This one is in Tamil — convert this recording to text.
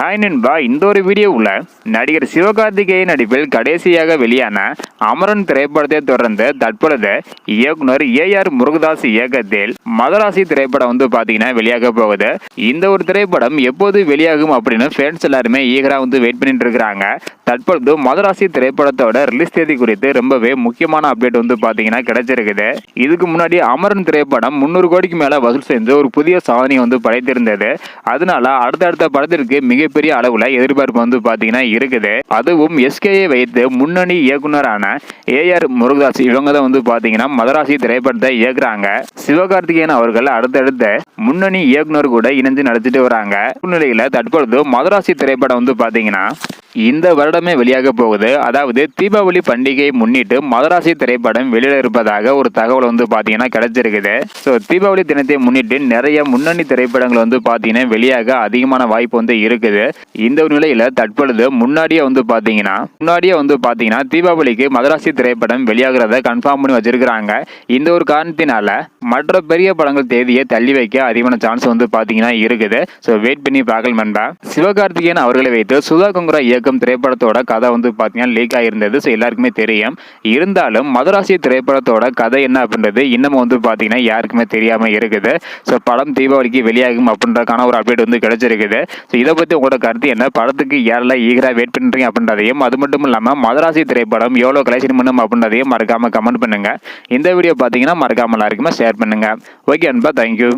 ஹாய் நண்பா இந்த ஒரு வீடியோவில் நடிகர் சிவகார்த்திகேயன் நடிப்பில் கடைசியாக வெளியான அமரன் திரைப்படத்தை தொடர்ந்து தற்பொழுது இயக்குனர் ஏஆர் முருகதாஸ் இயக்கத்தில் மதராசி திரைப்படம் வந்து பார்த்தீங்கன்னா வெளியாக போகுது. இந்த ஒரு திரைப்படம் எப்போது வெளியாகும் அப்படின்னு ஃபேன்ஸ் எல்லாருமே ஈகராக வந்து வெயிட் பண்ணிட்டு இருக்கிறாங்க. தற்பொழுது மதராசி திரைப்படத்தோட ரிலீஸ் தேதி குறித்து ரொம்பவே முக்கியமான அப்டேட் வந்து பார்த்தீங்கன்னா கிடைச்சிருக்குது. இதுக்கு முன்னாடி அமரன் திரைப்படம் முந்நூறு கோடிக்கு மேலே வசூல் செஞ்சு ஒரு புதிய சாதனையை வந்து படைத்திருந்தது. அதனால அடுத்தடுத்த படத்திற்கு மிக மிகப்பெரிய அளவில் எதிர்பார்ப்பு வந்து பார்த்தீங்கன்னா இருக்குது. அதுவும் எஸ்கேயை வைத்து முன்னணி இயக்குனரான ஏஆர் முருகதாஸ் இவங்க தான் வந்து பார்த்தீங்கன்னா மதராசி திரைப்படத்தை இயக்குறாங்க. சிவகார்த்திகேயன் அவர்கள் அடுத்தடுத்த முன்னணி இயக்குனர் கூட இணைஞ்சு நடிச்சிட்டு வராங்க. சூழ்நிலையில தற்பொழுது மதராசி திரைப்படம் வந்து பார்த்தீங்கன்னா இந்த வருடமே வெளியாக போகுது. அதாவது தீபாவளி பண்டிகையை முன்னிட்டு மதராசி திரைப்படம் வெளியில இருப்பதாக ஒரு தகவல் வந்து பார்த்தீங்கன்னா கிடைச்சிருக்குது. ஸோ தீபாவளி தினத்தை முன்னிட்டு நிறைய முன்னணி திரைப்படங்கள் வந்து பார்த்தீங்கன்னா வெளியாக அதிகமான வாய்ப்பு வந்து இருக்குது. இந்த ஒரு நிலையில தற்பொழுது முன்னாடியே வந்து பார்த்தீங்கன்னா முன்னாடியே வந்து பார்த்தீங்கன்னா தீபாவளிக்கு மதராசி திரைப்படம் வெளியாகிறத கன்ஃபார்ம் பண்ணி வச்சிருக்கிறாங்க. இந்த ஒரு காரணத்தினால மற்ற பெரிய படங்கள் தேதியை தள்ளி வைக்க அதிகமான சான்ஸ் வந்து பார்த்தீங்கன்னா இருக்குது. ஸோ வெயிட் பண்ணி பார்க்கலாம் நண்பா. சிவகார்த்திகேயன் அவர்களை வைத்து சுதா குங்குரா இயக்கம் திரைப்படத்தோட கதை வந்து பார்த்தீங்கன்னா லீக் ஆகிருந்தது ஸோ எல்லாருக்குமே தெரியும். இருந்தாலும் மதராசி திரைப்படத்தோட கதை என்ன அப்படின்றது இன்னமும் வந்து பார்த்தீங்கன்னா யாருக்குமே தெரியாமல் இருக்குது. ஸோ படம் தீபாவளிக்கு வெளியாகும் அப்படின்றக்கான ஒரு அப்டேட் வந்து கிடைச்சிருக்குது. ஸோ இதை பற்றி உங்களோட கருத்து என்ன? படத்துக்கு யாரெல்லாம் ஈகராக வெயிட் பண்ணுறீங்க அப்படின்றதையும் அது மட்டும் இல்லாமல் மதராசி திரைப்படம் எவ்வளோ கலெக்ஷன் பண்ணும் அப்படின்றதையும் மறக்காமல் கமெண்ட் பண்ணுங்கள் இந்த வீடியோ பார்த்தீங்கன்னா மறக்காமல் எல்லாருக்குமே ஷேர் பண்ணுங்கள் ஓகே அன்பா தேங்க்யூ